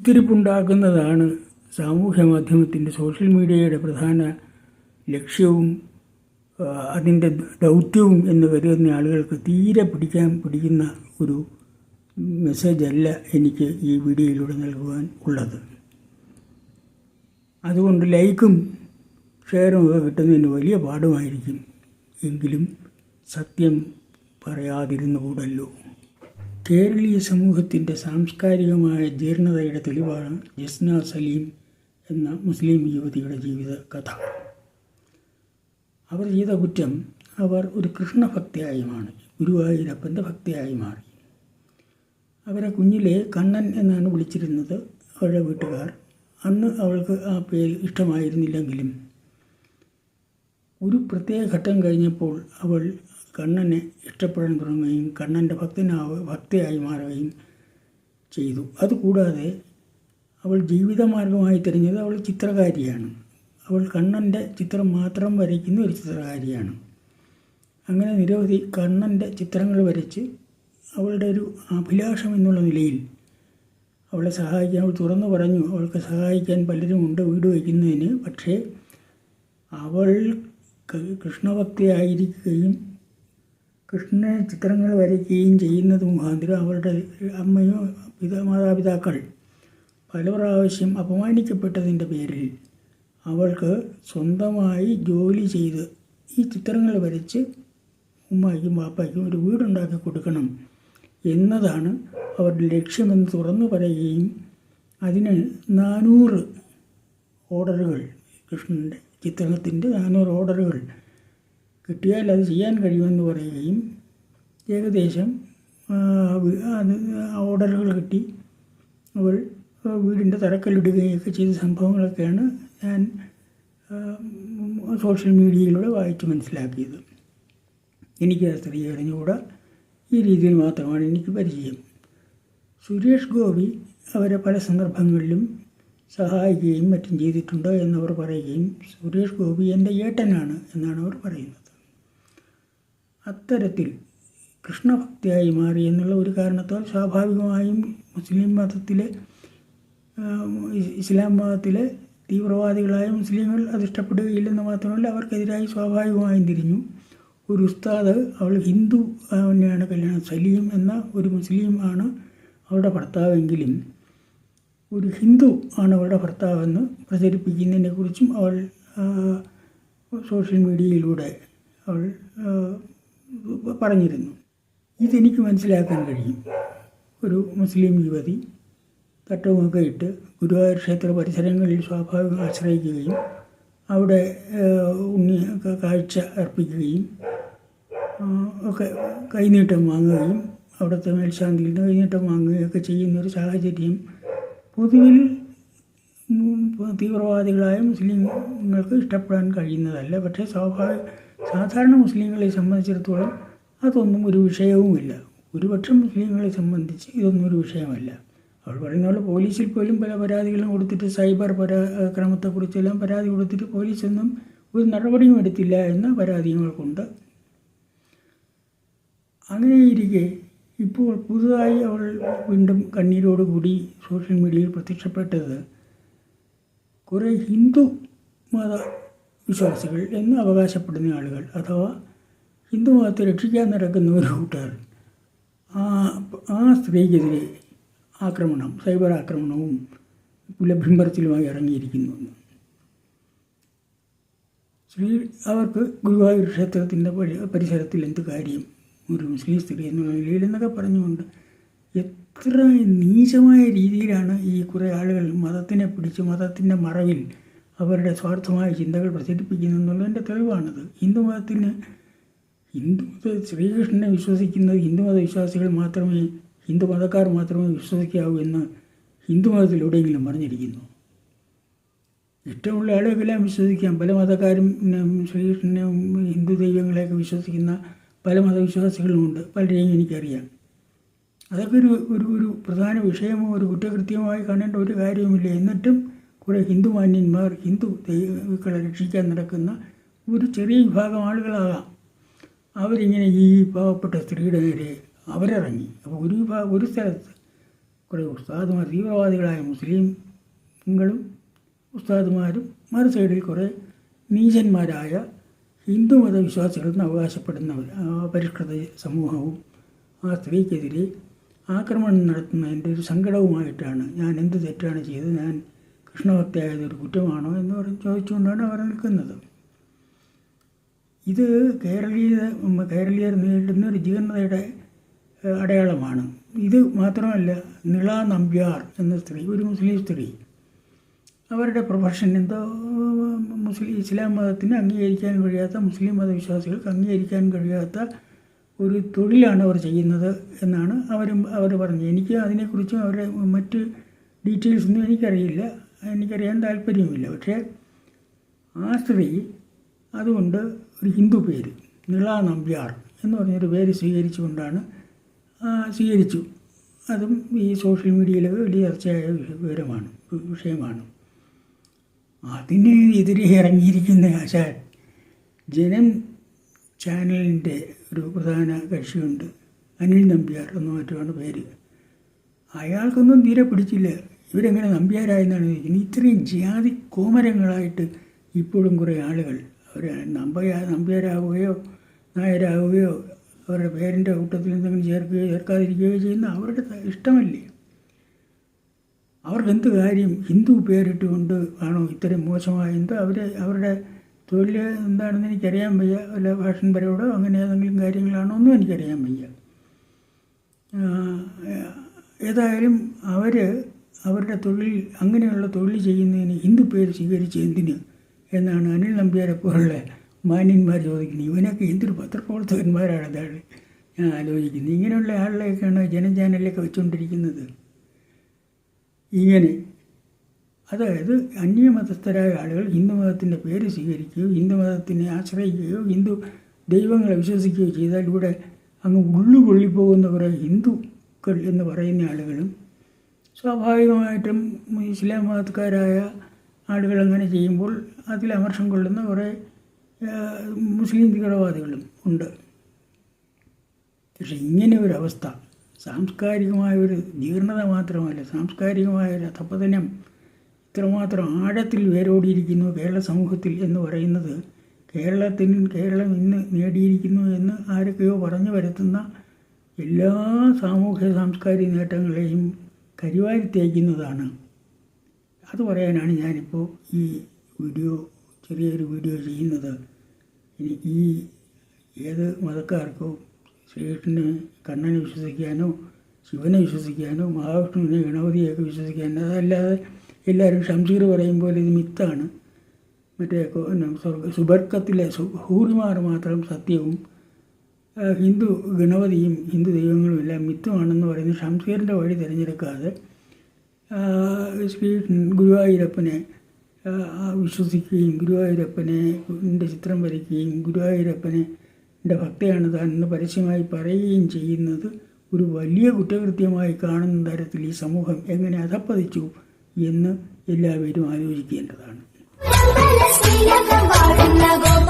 കുത്തിരിപ്പുണ്ടാക്കുന്നതാണ് സാമൂഹ്യ മാധ്യമത്തിന്റെ സോഷ്യൽ മീഡിയയുടെ പ്രധാന ലക്ഷ്യവും അതിന്റെ ദൗത്യവും എന്ന് കരുതുന്ന ആളുകൾക്ക് തീരെ പിടിക്കാൻ പിടിക്കുന്ന ഒരു മെസ്സേജല്ല എനിക്ക് ഈ വീഡിയോയിലൂടെ നൽകുവാൻ ഉള്ളത്. അതുകൊണ്ട് ലൈക്കും ഷെയറും ഒക്കെ കിട്ടുന്നതിന് വലിയ പാടുമായിരിക്കും എങ്കിലും സത്യം പറയാതിരുന്നുകൂടല്ലോ. കേരളീയ സമൂഹത്തിന്റെ സാംസ്കാരികമായ ജീർണതയുടെ തെളിവാണ് ജസ്ന സലീം എന്ന മുസ്ലിം യുവതിയുടെ ജീവിത കഥ. അവർ ചെയ്ത കുറ്റം അവർ ഒരു കൃഷ്ണഭക്തിയായി മാറി ഗുരുവായൂരപ്പന്റെ ഭക്തിയായി മാറി. അവരെ കുഞ്ഞിലെ കണ്ണൻ എന്നാണ് വിളിച്ചിരുന്നത് അവരുടെ വീട്ടുകാർ. അന്ന് അവൾക്ക് ആ പേര് ഇഷ്ടമായിരുന്നില്ലെങ്കിലും ഒരു പ്രത്യേക ഘട്ടം കഴിഞ്ഞപ്പോൾ അവൾ കണ്ണനെ ഇഷ്ടപ്പെടാൻ തുടങ്ങുകയും കണ്ണന്റെ ഭക്തനാവ് ഭക്തയായി മാറുകയും ചെയ്തു. അതുകൂടാതെ അവൾ ജീവിതമാർഗമായി തിരഞ്ഞത് അവൾ ചിത്രകാരിയാണ്. അവൾ കണ്ണന്റെ ചിത്രം മാത്രം വരയ്ക്കുന്ന ഒരു ചിത്രകാരിയാണ്. അങ്ങനെ നിരവധി കണ്ണന്റെ ചിത്രങ്ങൾ വരച്ച് അവളുടെ ഒരു അഭിലാഷം എന്നുള്ള നിലയിൽ അവളെ സഹായിക്കാൻ അവൾ തുറന്നു പറഞ്ഞു അവൾക്ക് സഹായിക്കാൻ പലരും ഉണ്ട് വീട് വയ്ക്കുന്നതിന്. പക്ഷേ അവൾ കൃഷ്ണഭക്തിയായിരിക്കുകയും കൃഷ്ണ ചിത്രങ്ങൾ വരയ്ക്കുകയും ചെയ്യുന്നത് മുഖാന്തരം അവരുടെ അമ്മയോ പിതാ മാതാപിതാക്കൾ പല പ്രാവശ്യം അപമാനിക്കപ്പെട്ടതിന്റെ പേരിൽ അവൾക്ക് സ്വന്തമായി ജോലി ചെയ്ത് ഈ ചിത്രങ്ങൾ വരച്ച് ഉമ്മയ്ക്കും പാപ്പയ്ക്കും ഒരു വീടുണ്ടാക്കി കൊടുക്കണം എന്നതാണ് അവരുടെ ലക്ഷ്യമെന്ന് തുറന്നു പറയുകയും അതിന് നാനൂറ് ഓർഡറുകൾ കൃഷ്ണന്റെ ചിത്രത്തിന്റെ നാനൂറ് ഓർഡറുകൾ കിട്ടിയാൽ അത് ചെയ്യാൻ കഴിയുമെന്ന് പറയുകയും ഏകദേശം അത് ഓർഡറുകൾ കിട്ടി. അവൾ വീടിന്റെ തറക്കല്ലിടുകയൊക്കെ ചെയ്ത സംഭവങ്ങളൊക്കെയാണ് ഞാൻ സോഷ്യൽ മീഡിയയിലൂടെ വായിച്ച് മനസ്സിലാക്കിയത്. എനിക്ക് ആ സ്ത്രീ ഈ രീതിയിൽ മാത്രമാണ് എനിക്ക് പരിചയം. സുരേഷ് ഗോപി അവരെ പല സന്ദർഭങ്ങളിലും സഹായിക്കുകയും മറ്റും ചെയ്തിട്ടുണ്ട് എന്നവർ പറയുകയും സുരേഷ് ഗോപി എന്റെ ഏട്ടനാണ് എന്നാണ് അവർ പറയുന്നത്. അത്തരത്തിൽ കൃഷ്ണഭക്തിയായി മാറി എന്നുള്ള ഒരു കാരണത്താൽ സ്വാഭാവികമായും മുസ്ലിം മതത്തിലെ ഇസ്ലാം മതത്തിലെ തീവ്രവാദികളായ മുസ്ലിങ്ങൾ അത് ഇഷ്ടപ്പെടുകയില്ലെന്ന് മാത്രമല്ല അവർക്കെതിരായി സ്വാഭാവികമായും തിരിഞ്ഞു. ഒരു ഉസ്താദ് അവൾ ഹിന്ദു തന്നെയാണ് കല്യാണം സലീം എന്ന ഒരു മുസ്ലിം ആണ് അവളുടെ ഭർത്താവെങ്കിലും ഒരു ഹിന്ദു ആണ് അവളുടെ ഭർത്താവെന്ന് പ്രചരിപ്പിക്കുന്നതിനെക്കുറിച്ചും അവൾ സോഷ്യൽ മീഡിയയിലൂടെ അവൾ പറഞ്ഞിരുന്നു. ഇതെനിക്ക് മനസ്സിലാക്കാൻ കഴിയും. ഒരു മുസ്ലിം യുവതി തട്ടവുമൊക്കെ ഇട്ട് ഗുരുവായൂർ ക്ഷേത്ര പരിസരങ്ങളിൽ സ്വാഭാവികം ആശ്രയിക്കുകയും അവിടെ ഉണ്ണി കാഴ്ച അർപ്പിക്കുകയും ഒക്കെ കൈനീട്ടം വാങ്ങുകയും അവിടുത്തെ മേൽശാന്തിയിൽ നിന്ന് കൈനീട്ടം വാങ്ങുകയും ഒക്കെ ചെയ്യുന്ന ഒരു സാഹചര്യം പൊതുവിൽ തീവ്രവാദികളായ മുസ്ലിങ്ങൾക്ക് ഇഷ്ടപ്പെടാൻ കഴിയുന്നതല്ല. പക്ഷേ സ്വാഭാവിക സാധാരണ മുസ്ലിങ്ങളെ സംബന്ധിച്ചിടത്തോളം അതൊന്നും ഒരു വിഷയവുമില്ല. ഒരുപക്ഷം മുസ്ലിങ്ങളെ സംബന്ധിച്ച് ഇതൊന്നും ഒരു വിഷയമല്ല. അവൾ പറയുന്ന പോലെ പോലീസിൽ പോലും പല പരാതികളും കൊടുത്തിട്ട് സൈബർ പരാക്രമത്തെക്കുറിച്ചെല്ലാം പരാതി കൊടുത്തിട്ട് പോലീസൊന്നും ഒരു നടപടിയും എടുത്തില്ല എന്ന പരാതികൾക്കുണ്ട്. അങ്ങനെയിരിക്കെ ഇപ്പോൾ പുതുതായി അവൾ വീണ്ടും കണ്ണീരോടുകൂടി സോഷ്യൽ മീഡിയയിൽ പ്രത്യക്ഷപ്പെട്ടത് കുറേ ഹിന്ദു മത വിശ്വാസികൾ എന്ന് അവകാശപ്പെടുന്ന ആളുകൾ അഥവാ ഹിന്ദു മതത്തെ രക്ഷിക്കാൻ നടക്കുന്ന ഒരു കൂട്ടർ ആ ആ സ്ത്രീക്കെതിരെ ആക്രമണം സൈബർ ആക്രമണവും പുലബിംബരത്തിലുമായി ഇറങ്ങിയിരിക്കുന്നു. സ്ത്രീ അവർക്ക് ഗുരുവായൂർ ക്ഷേത്രത്തിന്റെ പരി പരിസരത്തിൽ എന്ത് കാര്യം ഒരു മുസ്ലിം സ്ത്രീ എന്നുള്ള നിലയിൽ എന്നൊക്കെ പറഞ്ഞുകൊണ്ട് എത്ര നീചമായ രീതിയിലാണ് ഈ കുറേ ആളുകൾ മതത്തിനെ പിടിച്ച് മതത്തിന്റെ മറവിൽ അവരുടെ സ്വാർത്ഥമായ ചിന്തകൾ പ്രചരിപ്പിക്കുന്നു എന്നുള്ളതിന്റെ തെളിവാണത്. ഹിന്ദുമതത്തിന് ഹിന്ദു ശ്രീകൃഷ്ണനെ വിശ്വസിക്കുന്നത് ഹിന്ദുമത വിശ്വാസികൾ മാത്രമേ ഹിന്ദു മതക്കാർ മാത്രമേ വിശ്വസിക്കാവൂ എന്ന് ഹിന്ദു മതത്തിൽ എവിടെയെങ്കിലും പറഞ്ഞിരിക്കുന്നു. ഇഷ്ടമുള്ള ആളുകളെല്ലാം വിശ്വസിക്കാം. പല മതക്കാരും ഉം, ശ്രീകൃഷ്ണനെയും ഹിന്ദു ദൈവങ്ങളെയൊക്കെ വിശ്വസിക്കുന്ന പല മതവിശ്വാസികളുമുണ്ട് പലരെയും എനിക്കറിയാം. അതൊക്കെ ഒരു ഒരു ഒരു പ്രധാന വിഷയമോ ഒരു കുറ്റകൃത്യമായി കാണേണ്ട ഒരു കാര്യവുമില്ല. എന്നിട്ടും കുറേ ഹിന്ദു മാന്യന്മാർ ഹിന്ദു ദൈവങ്ങളെ രക്ഷിക്കാൻ നടക്കുന്ന ഒരു ചെറിയ വിഭാഗം ആളുകളാകാം. അവരിങ്ങനെ ഈ പാവപ്പെട്ട സ്ത്രീയുടെ നേരെ അവരിറങ്ങി. അപ്പോൾ ഒരു വിഭാഗം ഒരു സ്ഥലത്ത് കുറേ ഉസ്താദുമാർ തീവ്രവാദികളായ മുസ്ലിങ്ങളും ഉസ്താദുമാരും മറു സൈഡിൽ കുറേ നീചന്മാരായ ഹിന്ദു മതവിശ്വാസികളെന്ന് അവകാശപ്പെടുന്നവർ പരിഷ്കൃത സമൂഹവും ആ സ്ത്രീക്കെതിരെ ആക്രമണം നടത്തുന്നതിന്റെ ഒരു സങ്കടവുമായിട്ടാണ് ഞാൻ എന്ത് തെറ്റാണ് ചെയ്തത് ഞാൻ കൃഷ്ണഭക്തിയായത് ഒരു കുറ്റമാണോ എന്ന് പറഞ്ഞ് ചോദിച്ചുകൊണ്ടാണ് അവർ നിൽക്കുന്നത്. ഇത് കേരളീയ കേരളീയർ നേരിടുന്ന ഒരു ജീർണതയുടെ അടയാളമാണ്. ഇത് മാത്രമല്ല നിള നമ്പ്യാർ എന്ന സ്ത്രീ ഒരു മുസ്ലിം സ്ത്രീ അവരുടെ പ്രൊഫഷൻ എന്തോ മുസ്ലിം ഇസ്ലാം മതത്തിന് അംഗീകരിക്കാൻ കഴിയാത്ത മുസ്ലിം മതവിശ്വാസികൾക്ക് അംഗീകരിക്കാൻ കഴിയാത്ത ഒരു തൊഴിലാണ് അവർ ചെയ്യുന്നത് എന്നാണ് അവരും അവർ പറഞ്ഞത്. എനിക്ക് അതിനെക്കുറിച്ചും അവരുടെ മറ്റ് ഡീറ്റെയിൽസ് ഒന്നും എനിക്കറിയില്ല. എനിക്കറിയാൻ താല്പര്യവുമില്ല. പക്ഷേ ആ സ്ത്രീ അതുകൊണ്ട് ഒരു ഹിന്ദു പേര് നിള നമ്പ്യാർ എന്ന് പറഞ്ഞൊരു പേര് സ്വീകരിച്ചുകൊണ്ടാണ് സ്വീകരിച്ചു. അതും ഈ സോഷ്യൽ മീഡിയയിൽ വലിയ ചർച്ചയായ വിവരമാണ് വിഷയമാണ്. അതിന് എതിരെ ഇറങ്ങിയിരിക്കുന്ന ആശാൻ ജനം ചാനലിന്റെ ഒരു പ്രധാന കക്ഷിയുണ്ട്. അനിൽ നമ്പ്യാർ എന്ന് മറ്റുമാണ് പേര്. അയാൾക്കൊന്നും തീരെ പിടിച്ചില്ല. ഇവരെങ്ങനെ നമ്പ്യാരായെന്നാണ് ചോദിക്കുന്നത് ഇത്രയും ജാതി കോമരങ്ങളായിട്ട് ഇപ്പോഴും കുറേ ആളുകൾ അവർ നമ്പയാ നമ്പ്യാരാവുകയോ നായരാവുകയോ അവരുടെ പേരിന്റെ കൂട്ടത്തിൽ എന്തെങ്കിലും ചേർക്കുകയോ ചേർക്കാതിരിക്കുകയോ ചെയ്യുന്ന അവരുടെ ഇഷ്ടമല്ലേ? അവർക്ക് എന്ത് കാര്യം ഹിന്ദു പേരിട്ടുകൊണ്ട് ആണോ ഇത്രയും മോശമായ എന്തോ? അവർ അവരുടെ തൊഴിൽ എന്താണെന്ന് എനിക്കറിയാൻ വയ്യ. വല്ല ഫാഷൻ പരയോടോ അങ്ങനെ ഏതെങ്കിലും കാര്യങ്ങളാണോ ഒന്നും എനിക്കറിയാൻ വയ്യ. ഏതായാലും അവർ അവരുടെ തൊഴിൽ അങ്ങനെയുള്ള തൊഴിൽ ചെയ്യുന്നതിന് ഹിന്ദു പേര് സ്വീകരിച്ച് എന്തിന് എന്നാണ് അനിൽ നമ്പ്യാരെ പോലുള്ള മാന്യന്മാർ ചോദിക്കുന്നത്. ഇവനൊക്കെ എന്തൊരു പത്രപ്രവർത്തകന്മാരാണ് അതാണ് ഞാൻ ആലോചിക്കുന്നത് ഇങ്ങനെയുള്ള ആളുകളെയൊക്കെയാണ് ജനചാനലിലൊക്കെ വെച്ചുകൊണ്ടിരിക്കുന്നത്. ഇങ്ങനെ. അതായത് അന്യമതസ്ഥരായ ആളുകൾ ഹിന്ദു മതത്തിന്റെ പേര് സ്വീകരിക്കുകയോ ഹിന്ദു മതത്തിനെ ആശ്രയിക്കുകയോ ഹിന്ദു ദൈവങ്ങളെ വിശ്വസിക്കുകയോ ചെയ്താൽ ഇവിടെ അങ്ങ് ഉള്ളു കൊള്ളിപ്പോകുന്ന കുറേ ഹിന്ദുക്കൾ എന്ന് പറയുന്ന ആളുകളും സ്വാഭാവികമായിട്ടും ഇസ്ലാം മതക്കാരായ ആളുകൾ അങ്ങനെ ചെയ്യുമ്പോൾ അതിൽ അമർഷം കൊള്ളുന്ന കുറേ മുസ്ലിം തീവ്രവാദികളും ഉണ്ട്. പക്ഷെ ഇങ്ങനെ ഒരു അവസ്ഥ സാംസ്കാരികമായ ഒരു ജീർണത മാത്രമല്ല സാംസ്കാരികമായ ഒരു ഇത്രമാത്രം ആഴത്തിൽ വേരോടിയിരിക്കുന്നു കേരള സമൂഹത്തിൽ എന്ന് പറയുന്നത് കേരളത്തിന് കേരളം ഇന്ന് നേടിയിരിക്കുന്നു എന്ന് ആരൊക്കെയോ പറഞ്ഞു വരുത്തുന്ന എല്ലാ സാമൂഹ്യ സാംസ്കാരിക നേട്ടങ്ങളെയും കരിവാരി തേക്കുന്നതാണ്. അത് പറയാനാണ് ഞാനിപ്പോൾ ഈ വീഡിയോ ചെറിയൊരു വീഡിയോ ചെയ്യുന്നത്. ഇനി ഈ ഏത് മതക്കാർക്കോ ശ്രീകൃഷ്ണനെ കണ്ണനെ വിശ്വസിക്കാനോ ശിവനെ വിശ്വസിക്കാനോ മഹാവിഷ്ണുവിനെ ഗണപതിയൊക്കെ വിശ്വസിക്കാനോ അതല്ലാതെ എല്ലാവരും ഷംസീർ പറയും പോലെ ഇത് മിത്താണ്. മറ്റേ സ്വർഗ സുബർക്കത്തിലെ ഹൂറിമാർ മാത്രം സത്യവും ഹിന്ദു ഗണപതിയും ഹിന്ദു ദൈവങ്ങളും എല്ലാം മിത്തുമാണെന്ന് പറയുന്ന ഷംസീറിന്റെ വഴി തിരഞ്ഞെടുക്കാതെ ശ്രീ ഗുരുവായൂരപ്പനെ വിശ്വസിക്കുകയും ഗുരുവായൂരപ്പനെ ചിത്രം വരയ്ക്കുകയും ഗുരുവായൂരപ്പനെ എന്റെ ഭക്തയാണ് താൻ എന്ന് പരസ്യമായി പറയുകയും ചെയ്യുന്നത് ഒരു വലിയ കുറ്റകൃത്യമായി കാണുന്ന തരത്തിൽ ഈ സമൂഹം എങ്ങനെ അധപ്പതിച്ചു എന്ന് എല്ലാവരും ആലോചിക്കേണ്ടതാണ്.